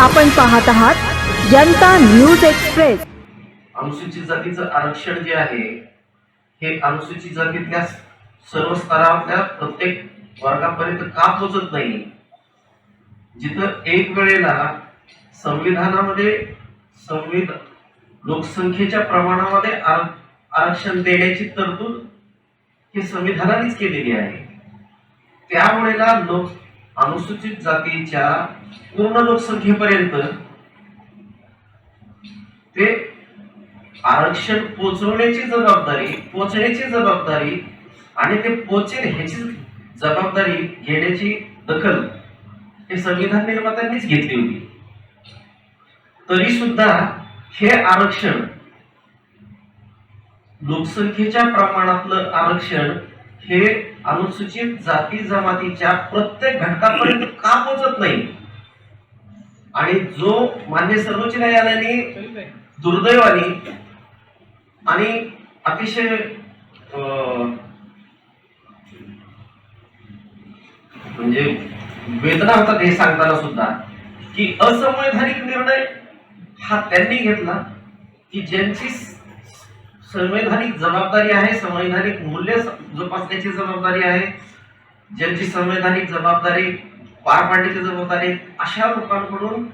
आपण पाहत आहात जनता न्यूज एक्सप्रेस. अनुसूचित जातीचं आरक्षण जे आहे हे अनुसूचित जातीतल्या सर्व स्तरातल्या प्रत्येक वर्गापर्यंत का पोचत नाही? जिथं एक वेळेला संविधानामध्ये संविधान लोकसंख्येच्या प्रमाणामध्ये आरक्षण देण्याची तरतूद हे संविधानानेच केलेली आहे. त्यावेळेला लोक अनुसूचित जातीच्या पूर्ण लोकसंख्येपर्यंत ते आरक्षण पोचवण्याची जबाबदारी पोचण्याची जबाबदारी आणि ते पोचेल ह्याची जबाबदारी घेण्याची दखल हे संविधान निर्मात्यांनीच घेतली होती. तरी सुद्धा हे आरक्षण लोकसंख्येच्या प्रमाणातलं आरक्षण हे अनुसूचित जाती जमातीच्या प्रत्येक घटकापर्यंत का पोचत नाही? आणि जो मान्य सर्वोच्च न्यायालयाने दुर्दैवाने आणि अतिशय अं, म्हणजे वेदना होतात हे सांगताना सुद्धा की असंवैधानिक निर्णय हा त्यांनी घेतला की ज्यांची संवैधानिक जबाबदारी आहे संवैधानिक मूल्य जोपासण्याची जबाबदारी आहे ज्यांची संवैधानिक जबाबदारी पार पाडण्याची जबाबदारी अशा लोकांकडून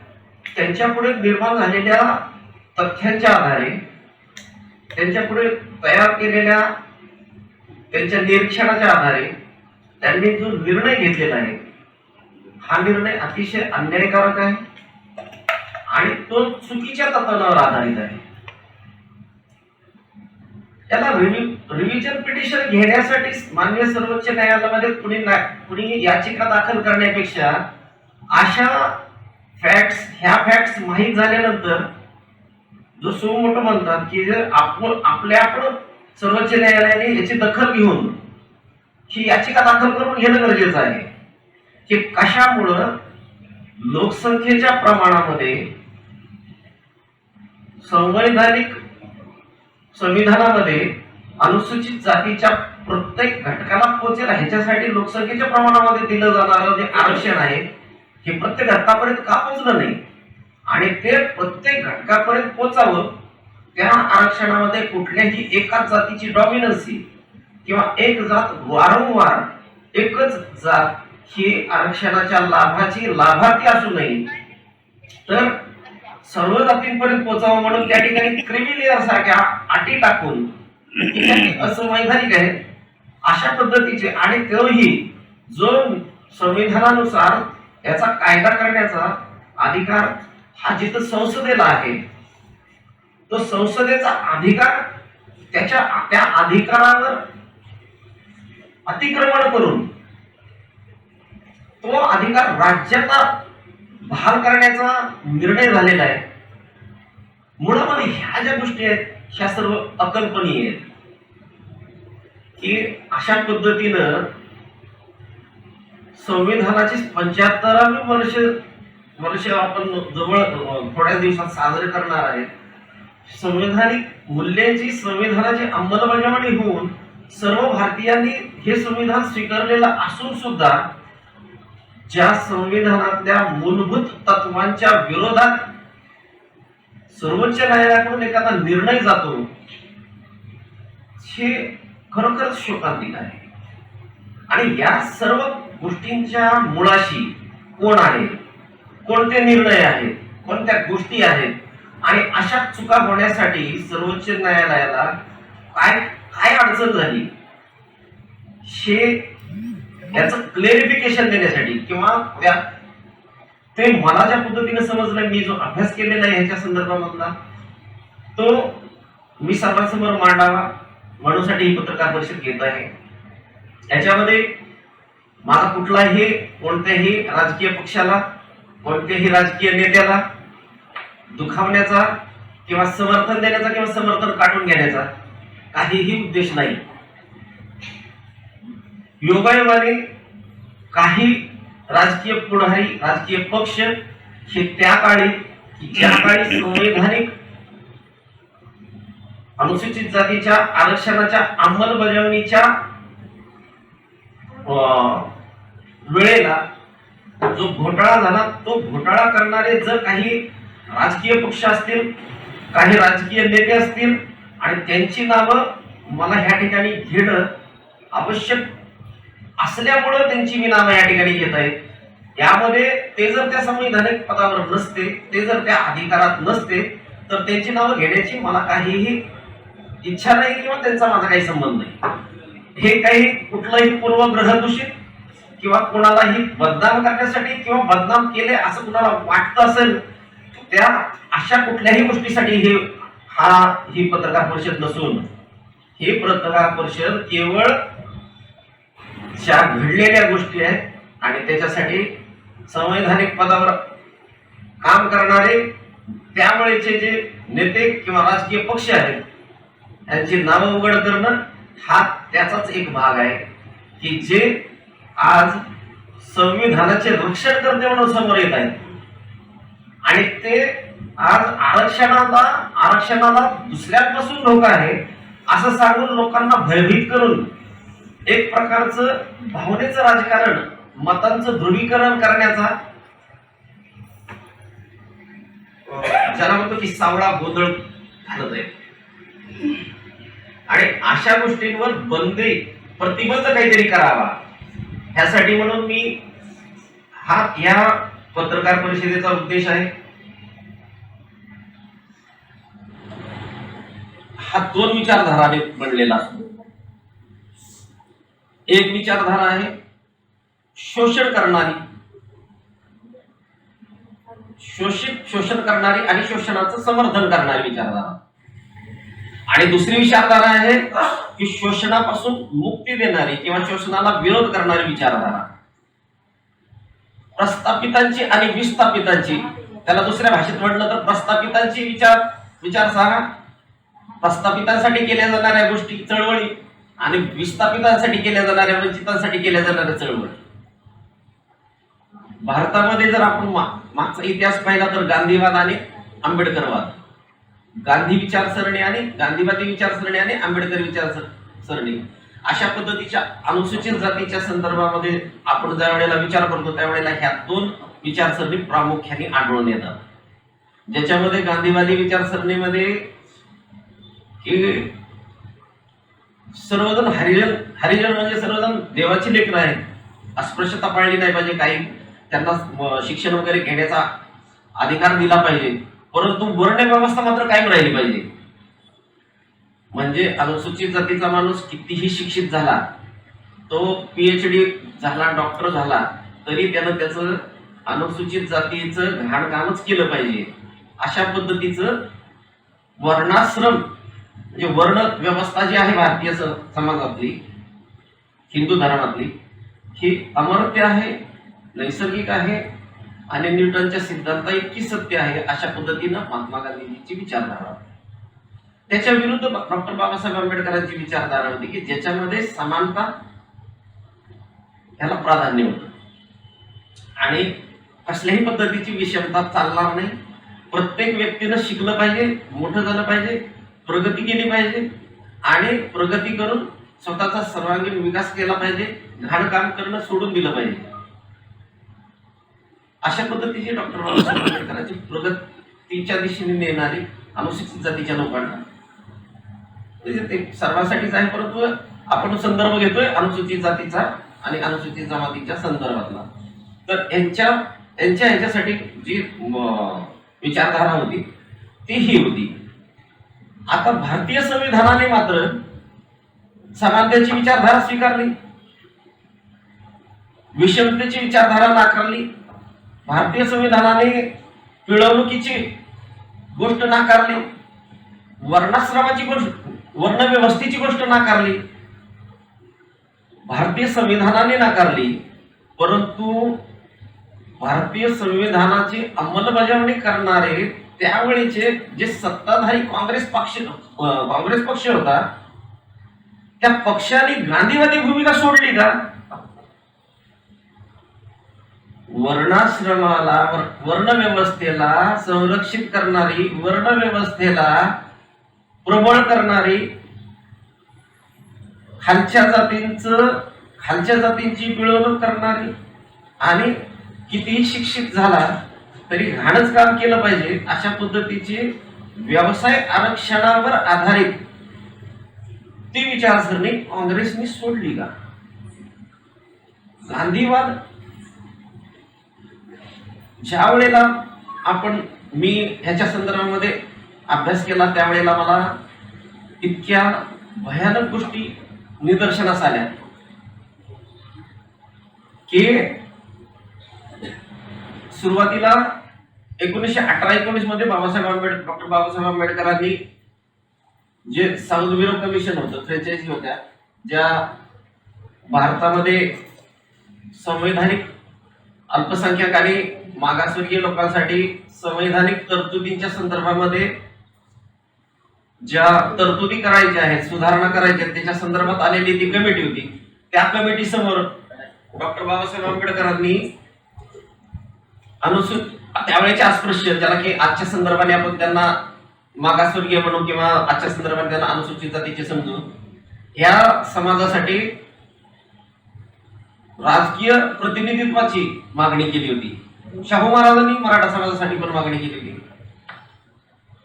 त्यांच्या पुढे निर्माण झालेल्या तथ्यांच्या आधारे त्यांच्या पुढे तयार केलेल्या त्यांच्या निरीक्षणाच्या आधारे त्यांनी जो निर्णय घेतलेला आहे हा निर्णय अतिशय अन्यायकारक आहे आणि तो चुकीच्या तत्वावर आधारित आहे. त्याला रिव्हिजन पिटिशन घेण्यासाठी मान्य सर्वोच्च न्यायालयामध्ये कुणी ना- कुणी याचिका दाखल करण्यापेक्षा अशा फॅक्ट्स ह्या फॅक्ट्स माहीत झाल्यानंतर जो सुमोटो म्हणतात की जर आपण आपल्या आपण सर्वोच्च न्यायालयाने याची दखल घेऊन ही याचिका दाखल करून घेणं गरजेचं आहे. की कशामुळं लोकसंख्येच्या प्रमाणामध्ये संवैधानिक संविधानामध्ये अनुसूचित जातीच्या प्रत्येक घटकाला पोचेल ह्याच्यासाठी लोकसंख्येच्या प्रमाणामध्ये दिलं जाणारं जे आरक्षण आहे हे प्रत्येक घटकापर्यंत का पोचलं नाही? आणि ते प्रत्येक घटकापर्यंत पोचावं त्या आरक्षणामध्ये कुठल्याही एकाच जातीची डॉमिनन्सी किंवा एक जात वारंवार एकच जात ही आरक्षणाच्या लाभाची लाभार्थी असू नये. तर सर्व जातींपर्यंत पोहोचावं म्हणून त्या ठिकाणी क्रिमिलेअर सारख्या अटी टाकून असंवैधानिक आहे. अशा पद्धतीचे आणि तोही जो संविधानानुसार याचा कायदा करण्याचा अधिकार हा जिथं संसदेला आहे तो संसदेचा अधिकार त्याच्या त्या अधिकारावर अतिक्रमण करून तो अधिकार राज्याचा बहाल करण्याचा निर्णय झालेला आहे. मुळामध्ये ह्या ज्या गोष्टी आहेत ह्या सर्व अकल्पनीय आहेत. की अशा पद्धतीनं संविधानाची पंच्याहत्तरावी वर्ष वर्ष आपण जवळ थोड्या दिवसात साजरे करणार आहे संवैधानिक मूल्यांची संविधानाची अंमलबजावणी होऊन सर्व भारतीयांनी हे संविधान स्वीकारलेलं असून सुद्धा ज्या संविधानातल्या मूलभूत तत्वांच्या विरोधात सर्वोच्च न्यायालयाकडून एखादा निर्णय जातो हे खरोखरच शोकांतिक आहे. आणि या सर्व गोष्टींच्या मुळाशी कोण आहे? कोणते निर्णय आहेत? कोणत्या गोष्टी आहेत? आणि अशा चुका होण्यासाठी सर्वोच्च न्यायालयाला काय काय अडचण झाली? हे याचं क्लेरिफिकेशन देण्यासाठी किंवा त्या ते मला ज्या पद्धतीने समजलं मी जो अभ्यास केलेला आहे ह्याच्या संदर्भामधला तो मी सर्वांसमोर मांडावा म्हणूसाठी ही पत्रकार परिषद घेत आहे. याच्यामध्ये मला कुठलाही कोणत्याही राजकीय पक्षाला कोणत्याही राजकीय नेत्याला दुखावण्याचा किंवा समर्थन देण्याचा किंवा समर्थन काढून घेण्याचा काहीही उद्देश नाही. योगायोगाने काही राजकीय पुढारी राजकीय पक्ष हे त्या काळी ज्या काळी संवैधानिक अनुसूचित जातीच्या आरक्षणाच्या अंमलबजावणीच्या अं, वेळेला जो घोटाळा झाला तो घोटाळा करणारे जर काही राजकीय पक्ष असतील काही राजकीय नेते असतील आणि त्यांची नावं मला ह्या ठिकाणी घेणं आवश्यक असल्यामुळं त्यांची मी नावं या ठिकाणी घेत आहे यामध्ये ते जर त्या संविधानिक पदावर नसते ते जर त्या अधिकारात नसते तर त्यांची नावं घेण्याची मला काहीही इच्छा नाही किंवा त्यांचा माझा काही संबंध नाही. हे काही कुठलंही पूर्वग्रह दूषित किंवा कोणालाही बदनाम करण्यासाठी किंवा बदनाम केले असं कुणाला वाटतं असेल त्या अशा कुठल्याही गोष्टीसाठी हे हा ही पत्रकार परिषद नसून ही पत्रकार परिषद केवळ ज्या घडलेल्या गोष्टी आहेत आणि त्याच्यासाठी संवैधानिक पदावर काम करणारे त्यामुळेचे जे नेते किंवा राजकीय पक्ष आहेत त्यांची नावं उघड करणं हा त्याचाच एक भाग आहे की जे आज संविधानाचे रक्षण करते म्हणून समोर येत आहेत. आणि ते आज आरक्षणाला आरक्षणाला दुसऱ्यापासून धोका आहे असं सांगून लोकांना भयभीत करून एक प्रकारचं भावनेचं राजकारण मतांचं ध्रुवीकरण करण्याचा. ज्याला म्हणतो की सावळा गोंधळ घालत आहे. आणि अशा गोष्टींवर बंदी प्रतिबंध काहीतरी करावा. ह्यासाठी म्हणून मी हा या पत्रकार परिषदेचा उद्देश आहे. हा दोन विचारधाराने बनलेला असतो. एक विचारधारा आहे. शोषण करणारी. शोषित शोषण करणारी आणि शोषणाचं समर्थन करणारी विचारधारा. आणि दुसरी विचारधारा आहे की शोषणापासून मुक्ती देणारी किंवा शोषणाला विरोध करणारी विचारधारा. प्रस्थापितांची आणि विस्थापितांची. त्याला दुसऱ्या भाषेत म्हटलं तर प्रस्थापितांची विचार विचारधारा प्रस्थापितांसाठी केल्या जाणाऱ्या गोष्टी चळवळी. आणि विस्थापितांसाठी केल्या जाणाऱ्या म्हणजे वंचितांसाठी केल्या जाणाऱ्या चळवळी. भारतामध्ये जर आपण मागचा इतिहास पाहिला तर गांधीवाद आणि आंबेडकरवाद. गांधी विचारसरणी आणि गांधीवादी विचारसरणी आणि आंबेडकर विचारसरणी. अशा पद्धतीच्या अनुसूचित जातीच्या संदर्भामध्ये आपण ज्या वेळेला विचार करतो त्यावेळेला ह्या दोन विचारसरणी प्रामुख्याने आढळून येतात. ज्याच्यामध्ये गांधीवादी विचारसरणीमध्ये सर्वजण हरिजन हरिजन म्हणजे सर्वजण देवाची लेकरं आहेत. अस्पृश्यता पाळली नाही पाहिजे काही. त्यांना शिक्षण वगैरे घेण्याचा अधिकार दिला पाहिजे. परंतु वर्ण व्यवस्था मात्र कायम राहिली पाहिजे. म्हणजे अनुसूचित जातीचा माणूस कितीही शिक्षित झाला तो पीएच डी झाला डॉक्टर झाला तरी त्यानं त्याचं अनुसूचित जातीचं घाण कामच केलं पाहिजे. अशा पद्धतीचं वर्णाश्रम म्हणजे वर्ण व्यवस्था जी आहे भारतीय स- समाजातली हिंदू धर्मातली ही अमर्त्य आहे नैसर्गिक आहे आणि न्यूटनच्या सिद्धांता इतकी सत्य आहे अशा पद्धतीनं महात्मा गांधीजीची विचारधारा. त्याच्या विरुद्ध डॉक्टर बाबासाहेब आंबेडकरांची विचारधारा होती की ज्याच्यामध्ये समानता याला प्राधान्य होतं. आणि कसल्याही पद्धतीची विषमता चालणार नाही. प्रत्येक व्यक्तीनं शिकलं पाहिजे मोठं झालं पाहिजे प्रगती केली पाहिजे आणि प्रगती करून स्वतःचा सर्वांगीण विकास केला पाहिजे घाण काम करणं सोडून दिलं पाहिजे. अशा पद्धतीची डॉक्टर बाबासाहेब आंबेडकरांची प्रगतीच्या दिशेने नेणारी अनुसूचित जातीच्या लोकांना. म्हणजे ते सर्वांसाठीच आहे परंतु आपण संदर्भ घेतोय अनुसूचित जातीचा आणि अनुसूचित जमातीच्या संदर्भातला. तर यांच्या यांच्या ह्याच्यासाठी जी विचारधारा होती ती ही होती. आता भारतीय संविधानाने मात्र समानतेची विचारधारा स्वीकारली. विषमतेची विचारधारा नाकारली. भारतीय संविधानाने पिळवणुकीची गोष्ट नाकारली. वर्णाश्रमाची गोष्ट वर्णव्यवस्थेची गोष्ट नाकारली. भारतीय संविधानाने नाकारली. परंतु भारतीय संविधानाची अंमलबजावणी करणारे त्यावेळीचे जे सत्ताधारी काँग्रेस पक्ष काँग्रेस पक्ष होता त्या पक्षाने गांधीवादी भूमिका सोडली का? वर्णाश्रमाला वर्णव्यवस्थेला संरक्षित करणारी वर्णव्यवस्थेला प्रबळ करणारी खालच्या जातींच खालच्या जातींची पिळवणूक करणारी आणि कितीही शिक्षित झाला तरी घाणच काम केलं पाहिजे अशा पद्धतीचे व्यवसाय आरक्षणावर आधारित ती विचारसरणी काँग्रेसने सोडली का? गांधीवाद ज्या वेळेला आपण मी ह्याच्या संदर्भामध्ये अभ्यास केला त्यावेळेला मला इतक्या भयानक गोष्टी निदर्शनास आल्या. की सुरुवातीला एकोणीसशे अठरा एकोणीसमध्ये बाबासाहेब आंबेडकर डॉक्टर बाबासाहेब आंबेडकरांनी जे साऊथ ब्युरो कमिशन होतं फ्रेंचायझी होत्या ज्या भारतामध्ये संवैधानिक अल्पसंख्याक आणि मागासवर्गीय लोकांसाठी संवैधानिक तरतुदींच्या संदर्भामध्ये ज्या तरतुदी करायच्या आहेत सुधारणा करायच्या आहेत त्याच्या संदर्भात आलेली ती कमिटी होती. त्या कमिटी समोर डॉक्टर बाबासाहेब आंबेडकरांनी अनुसूचित त्यावेळेच्या अस्पृश्य ज्याला की आजच्या संदर्भाने आपण त्यांना मागासवर्गीय म्हणू किंवा आजच्या संदर्भाने त्यांना अनुसूचित जातीचे समजू. या समाजासाठी राजकीय प्रतिनिधित्वाची मागणी केली होती. शाहू महाराजांनी मराठा समाजासाठी पण मागणी केली होती.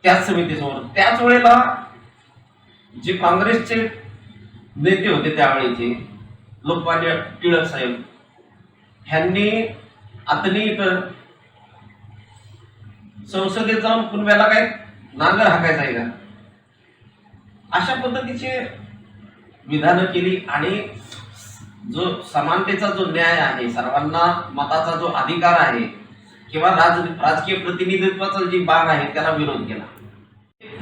त्याच समितीसमोर. त्याच वेळेला जे काँग्रेसचे नेते होते त्यावेळेचे लोकमान्य टिळक साहेब ह्यांनी आतनी इथं संसदेत जाऊन पुनव्याला काय नांगर हाकायचा आहे का? अशा पद्धतीचे विधानं केली आणि जो समानतेचा जो न्याय आहे सर्वांना मताचा जो अधिकार आहे किंवा राज राजकीय प्रतिनिधित्वाचा जी बाग आहे त्याला विरोध केला.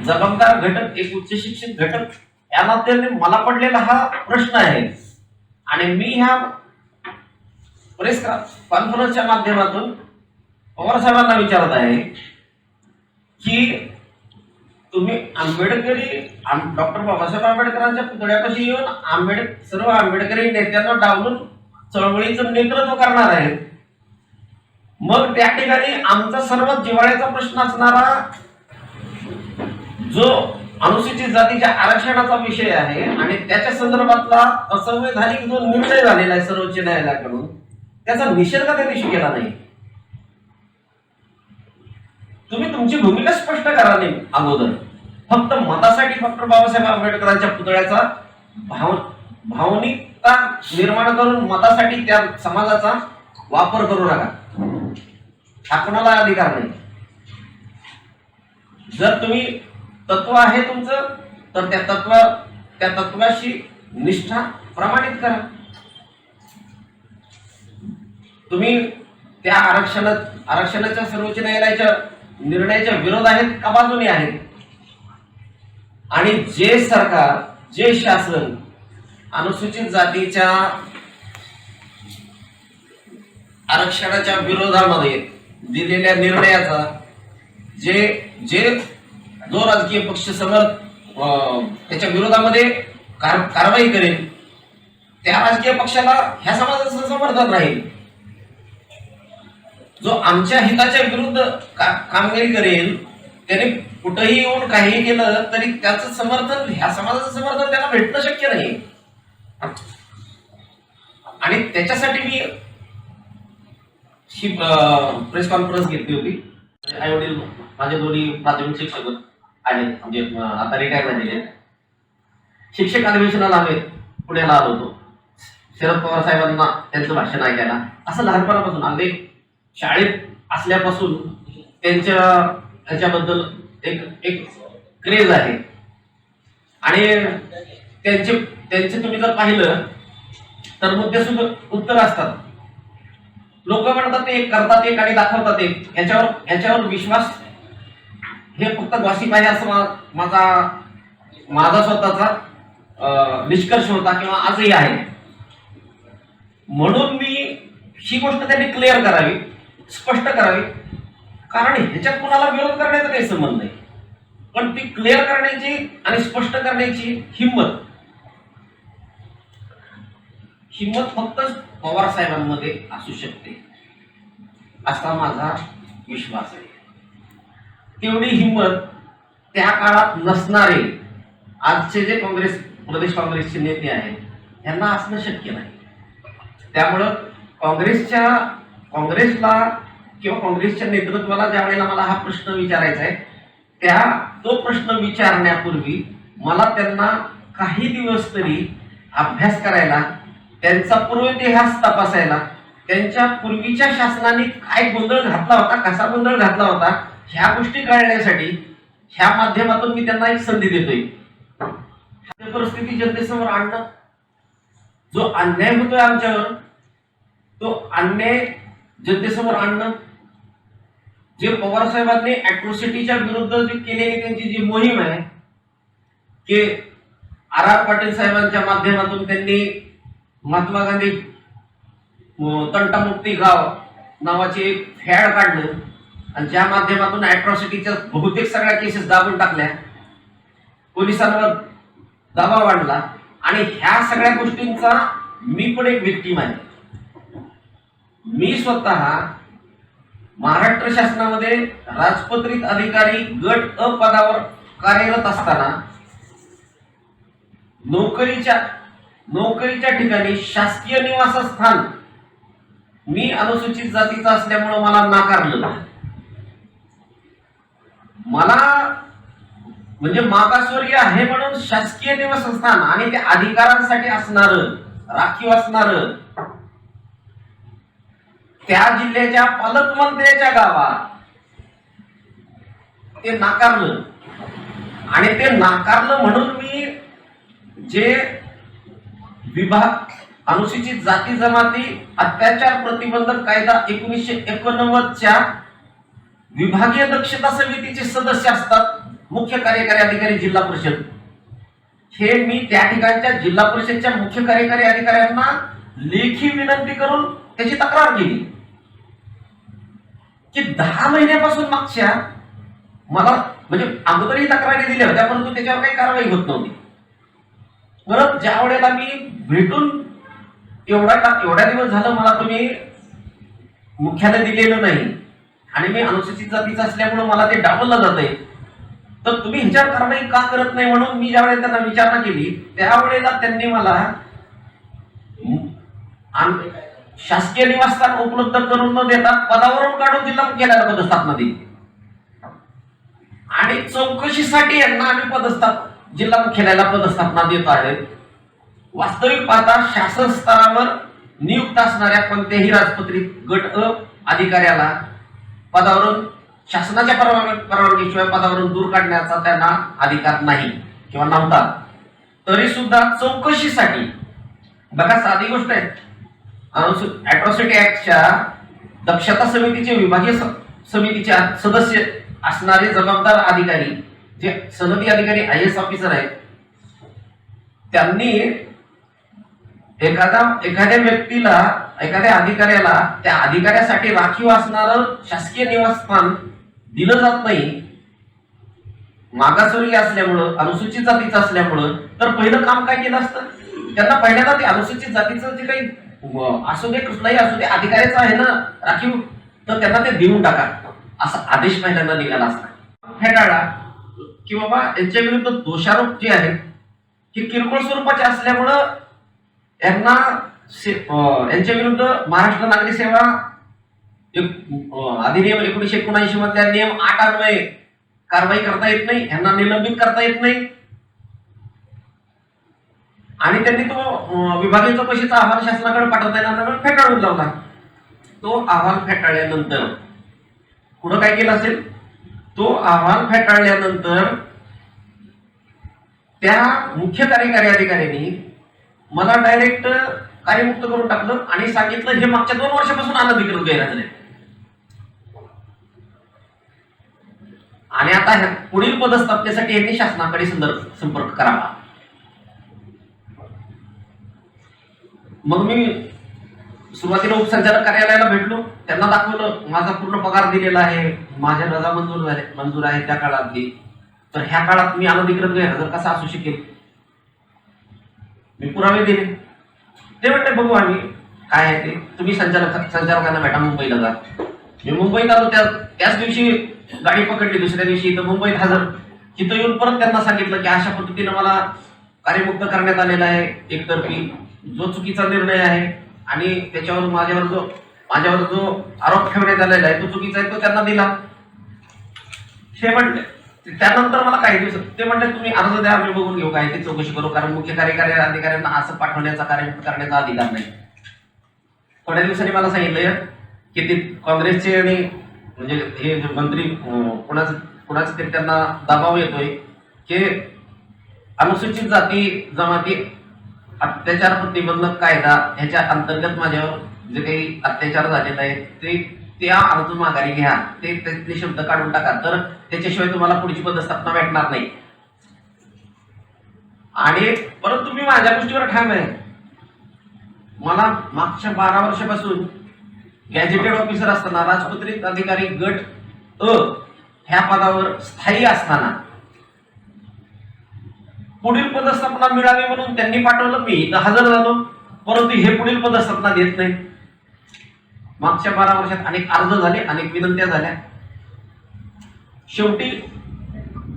जबाबदार घटक एक उच्च शिक्षित घटक या नात्याने मला पडलेला हा प्रश्न आहे. आणि मी ह्या प्रेस कॉन्फरन्सच्या माध्यमातून पवार साहेबांना विचारत आहे की तुम्ही आंबेडकरी डॉक्टर बाबासाहेब आंबेडकरांच्या पुतळ्यापाशी येऊन आंबेड सर्व आंबेडकरी नेत्यांना डावलून चळवळीचं नेतृत्व करणार आहेत. मग त्या ठिकाणी आमचा सर्वात जिव्हाळ्याचा प्रश्न असणारा जो अनुसूचित जातीच्या आरक्षणाचा विषय आहे आणि त्याच्या संदर्भातला असंवैधानिक जो निर्णय झालेला आहे सर्वोच्च न्यायालयाकडून त्याचा निषेध का त्या दिवशी केला नाही? तुम्ही तुमची भूमिका स्पष्ट करा नाही अगोदर. फक्त मतासाठी डॉक्टर बाबासाहेब आंबेडकरांच्या पुतळ्याचा भाव भावनिकता निर्माण करून मतासाठी त्या समाजाचा वापर करू नका. हा कोणाला अधिकार नाही. जर तुम्ही तत्व आहे तुमचं तर त्या तत्व त्या तत्वाशी निष्ठा प्रमाणित करा. तुम्ही त्या आरक्षणात आरक्षणाच्या सर्वोच्च न्यायालयाच्या निर्णयाच्या विरोध आहेत का बाजूने आहेत? आणि जे सरकार जे शासन अनुसूचित जातीच्या आरक्षणाच्या विरोधामध्ये दिलेल्या निर्णयाचा जे जे जो राजकीय पक्ष समर अं, त्याच्या विरोधामध्ये कार- कारवाई करेल त्या राजकीय पक्षाला ह्या समाजाचं समर्थन राहील. जो आमच्या हिताच्या विरुद्ध का- कामगिरी करेल त्याने कुठंही येऊन काही केलं तरी त्याचं समर्थन ह्या समाजाचं समर्थन त्याला भेटणं शक्य नाही. आणि त्याच्यासाठी मी ही प्रेस कॉन्फरन्स घेतली होती. आई वडील माझे दोन्ही प्राथमिक शिक्षक आहेत. म्हणजे आता रिटायर झालेले आहेत. शिक्षक अधिवेशनाला आम्ही पुण्याला आलो होतो. शरद पवार साहेबांना त्यांचं भाषण ऐकायला. असं लहानपणापासून अगदी शाळेत असल्यापासून त्यांच्या ह्याच्याबद्दल एक एक क्रेज आहे. आणि त्यांचे त्यांचे तुम्ही जर पाहिलं तर मुद्दे सुद्धा उत्तर असतात. लोक म्हणतात ते एक करतात एक आणि दाखवतात एक. ह्याच्यावर ह्याच्यावर विश्वास हे फक्त गॉसिप आहे असं माझा माझा स्वतःचा निष्कर्ष होता किंवा आजही आहे. म्हणून मी ही गोष्ट त्यांनी क्लिअर करावी. स्पष्ट करावी. कारण ह्याच्यात कुणाला विरोध करण्याचा काही संबंध नाही. पण ती क्लिअर करण्याची आणि स्पष्ट करण्याची हिंमत. हिंमत फक्त पवार साहेबांमध्ये असू शकते. असा माझा विश्वास आहे. तेवढी हिंमत त्या काळात नसणारे आजचे जे काँग्रेस प्रदेश काँग्रेसचे नेते आहेत यांना असणं शक्य नाही. त्यामुळं काँग्रेसच्या काँग्रेसला किंवा काँग्रेसच्या नेतृत्वाला ज्या वेळेला मला हा प्रश्न विचारायचा आहे त्या तो प्रश्न विचारण्यापूर्वी मला त्यांना काही दिवस तरी अभ्यास करायला त्यांचा पूर्वेतिहास तपासायला त्यांच्या पूर्वीच्या शासनाने काय गोंधळ घातला होता कसा गोंधळ घातला होता ह्या गोष्टी कळण्यासाठी ह्या माध्यमातून मी त्यांना एक संधी देतोय. परिस्थिती जनतेसमोर आणणं जो अन्याय होतोय आमच्यावर तो अन्याय जनतेसमोर आणणं. जे पवार साहेबांनी अॅट्रोसिटीच्या विरुद्ध जे केलेली त्यांची जी मोहीम आहे की आर आर पाटील साहेबांच्या माध्यमातून त्यांनी महात्मा गांधी तंटामुक्ती गाव नावाचे एक फॅड काढलं आणि ज्या माध्यमातून अॅट्रॉसिटीच्या बहुतेक सगळ्या केसेस दाबून टाकल्या पोलिसांवर दबाव आणला आणि ह्या सगळ्या गोष्टींचा मी पण एक विक्टीम आहे. मी स्वतः महाराष्ट्र शासनामध्ये राजपत्रित अधिकारी गट अ पदावर कार्यरत असताना नोकरीच्या नोकरीच्या ठिकाणी शासकीय निवासस्थान मी अनुसूचित जातीचा असल्यामुळं मला नाकारलं मला म्हणजे मागासवर्गीय आहे म्हणून शासकीय निवासस्थान आणि त्या अधिकारांसाठी असणार राखीव असणार त्या जिल्ह्याच्या पालकमंत्र्याच्या गावात. ते नाकारलं. आणि ते नाकारलं म्हणून मी जे विभाग अनुसूचित जाती जमाती अत्याचार प्रतिबंधक कायदा एकोणीसशे एकोणनव्वदच्या विभागीय दक्षता समितीचे सदस्य असतात मुख्य कार्यकारी अधिकारी जिल्हा परिषद. हे मी त्या ठिकाणच्या जिल्हा परिषदच्या मुख्य कार्यकारी अधिकाऱ्यांना लेखी विनंती करून त्याची तक्रार केली. की दहा महिन्यापासून मागच्या मला म्हणजे अगोदरही तक्रारी दिल्या होत्या परंतु त्याच्यावर काही कारवाई होत नव्हती. परत ज्या वेळेला मी भेटून एवढा एवढ्या दिवस झालं मला तुम्ही मुख्यालय दिलेलं नाही आणि मी अनुसूचित जातीचा असल्यामुळे मला ते डावललं जात आहे तर तुम्ही ह्याच्यावर कारवाई का करत नाही म्हणून मी ज्यावेळेला त्यांना विचारणा केली त्यावेळेला त्यांनी मला शासकीय निवासस्थान उपलब्ध करून न देता पदावरून काढून जिल्हा मुख्यालयाला पदस्थापना दिली आणि चौकशीसाठी यांना आम्ही पदस्थाप जिल्हा मुख्यालयाला पदस्थापना देत आहे. वास्तविक पाहता शासन स्तरावर नियुक्त असणाऱ्या कोणत्याही राजपत्रित गट अ अधिकाऱ्याला पदावरून शासनाच्या परवानगी परवानगीशिवाय पदावरून दूर काढण्याचा त्यांना अधिकार नाही किंवा नव्हता. तरी सुद्धा चौकशीसाठी बघा साधी गोष्ट आहे. अॅट्रॉसिटी ऍक्टच्या दक्षता समितीचे विभागीय समितीचे सदस्य असणारे जबाबदार अधिकारी जे सनदी अधिकारी आय एस ऑफिसर आहेत त्यांनी एखादा एखाद्या व्यक्तीला एखाद्या अधिकाऱ्याला त्या अधिकाऱ्यासाठी राखीव असणारं शासकीय निवासस्थान दिलं जात नाही. मागासवर्गीय असल्यामुळं अनुसूचित जातीचं असल्यामुळं तर पहिलं काम काय केलं असतं? त्यांना पहिल्यांदा ते अनुसूचित जातीचं जे काही असू दे कुठलाही असू दे अधिकाऱ्याचं आहे ना राखीव तर त्यांना ते देऊन टाका. असा आदेश पहिल्यांदा निघाला असता फेटाळा की बाबा यांच्या विरुद्ध दोषारोप जे आहेत हे किरकोळ स्वरूपाचे असल्यामुळं यांना से- यांच्या विरुद्ध महाराष्ट्र नागरी सेवा एक- अधिनियम एकोणीशे एकोणऐंशी मधल्या नियम आठ अन्वये कारवाई करता येत नाही यांना निलंबित करता येत नाही. आणि त्यांनी तो विभागीय चौकशीचा अहवाल शासनाकडे पाठवता येणार नाही फेटाळून लावला. तो अहवाल फेटाळल्यानंतर पुढं काय केलं असेल? तो अहवाल फेटाळल्यानंतर त्या मुख्य कार्यकारी अधिकाऱ्यांनी मला डायरेक्ट कार्यमुक्त करून टाकलं आणि सांगितलं हे मागच्या दोन वर्षापासून अनधिकृत गैरहजर आहे आणि आता ह्या पुढील पदस्थापनेसाठी यांनी शासनाकडे संदर्भ संपर्क करावा. मग मी सुरुवातीला उपसंचालक कार्यालयाला भेटलो. त्यांना दाखवलं माझा पूर्ण पगार दिलेला आहे. माझ्या रजा मंजूर झाले मंजूर आहे त्या काळातली तर ह्या काळात मी अनधिकृत गैरहजर कसा असू शकेल? मी पुरावे दिले. ते म्हणते बघू आम्ही काय आहे ते. तुम्ही संचालक संचालकांना भेटा मुंबईला जा. मी मुंबईत आलो. त्या त्याच दिवशी गाडी पकडली. दुसऱ्या दिवशी इथं मुंबईत हजर. तिथं येऊन परत त्यांना सांगितलं की अशा पद्धतीनं मला कार्यमुक्त करण्यात आलेला आहे एकतर्फी. जो चुकीचा निर्णय आहे आणि त्याच्यावर माझ्यावर जो माझ्यावर जो आरोप ठेवण्यात आलेला आहे तो चुकीचा आहे तो त्यांना दिला. हे म्हणले त्यानंतर मला काही दिवस ते म्हणले तुम्ही अर्ज द्या आम्ही बघून घेऊ काय ते चौकशी करू कारण मुख्य कार्यकारी अधिकाऱ्यांना असं पाठवण्याचा कार्य करण्याचा अधिकार नाही. थोड्या दिवसांनी मला सांगितलं की ते काँग्रेसचे आणि म्हणजे हे मंत्री अं, कोणाचं कोणाचं तरी त्यांना दबाव येतोय की अनुसूचित जाती जमाती अत्याचार प्रतिबंधक कायदा ह्याच्या अंतर्गत माझ्यावर जे काही अत्याचार झालेले आहेत ते त्या अर्ज माघारी घ्या. ते त्यातले शब्द काढून टाका. तर त्याच्याशिवाय तुम्हाला पुढची पदस्थापना भेटणार नाही. आणि परत तुम्ही माझ्या गोष्टीवर ठाम आहे. मला मागच्या बारा वर्षापासून गॅजेटेड ऑफिसर असताना राजपत्रित अधिकारी गट अ ह्या पदावर स्थायी असताना पुढील पदस्थापना मिळावी म्हणून त्यांनी पाठवलं. मी इथं हजर झालो. परंतु हे पुढील पदस्थापना देत नाही. मागच्या बारा वर्षात अनेक अर्ज झाले अनेक विनंत्या झाल्या. शेवटी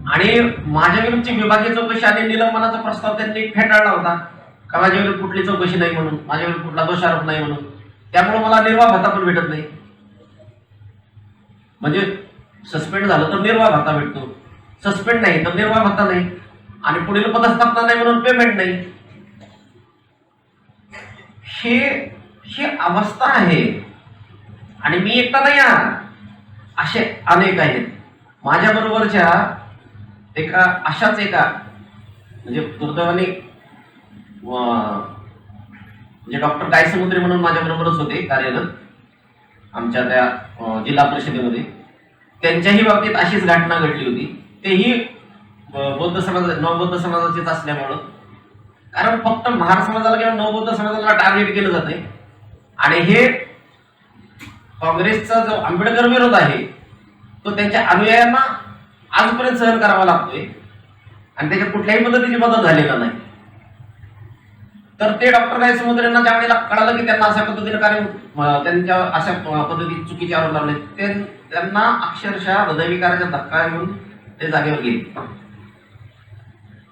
आणि माझ्या विरुद्धची विभागीय चौकशी आणि निलंबनाचा प्रस्ताव त्यांनी फेटाळला होता. का माझ्या विरुद्ध कुठली चौकशी नाही म्हणून माझ्या विरुद्ध कुठला दोषारोप नाही म्हणून. त्यामुळे मला निर्वाह भत्ता पण भेटत नाही. म्हणजे सस्पेंड झालं तर निर्वाह भत्ता भेटतो. सस्पेंड नाही तर निर्वाह भत्ता नाही. आणि पुढील पदस्थापना नाही म्हणून पेमेंट नाही. हे हे अवस्था आहे. आणि मी एकटा नाही आहात. असे अनेक आहेत. माझ्याबरोबरच्या एका अशाच एका म्हणजे दुर्दैवाने म्हणजे डॉक्टर गायसमुद्रे म्हणून माझ्याबरोबरच होते कार्यरत. आमच्या त्या जिल्हा परिषदेमध्ये. त्यांच्याही बाबतीत अशीच घटना घडली होती. तेही बौद्ध समाज नवबौद्ध समाजाचेच असल्यामुळं. कारण फक्त महार समाजाला किंवा नवबौद्ध समाजाला टार्गेट केलं जाते आणि हे काँग्रेसचा जो आंबेडकर विरोध आहे तो त्यांच्या अनुयायांना आजपर्यंत सहन करावा लागतोय. आणि त्याच्या कुठल्याही पद्धतीची मदत झालेला नाही. तर ते डॉक्टर गाय समुद्रेंना ज्या वेळेला कळालं की त्यांना अशा पद्धतीने कार्य त्यांच्या अशा पद्धतीने चुकीचे आरोप लावले त्यांना अक्षरशः हृदयविकाराच्या धक्का येऊन ते जागेवर गेले.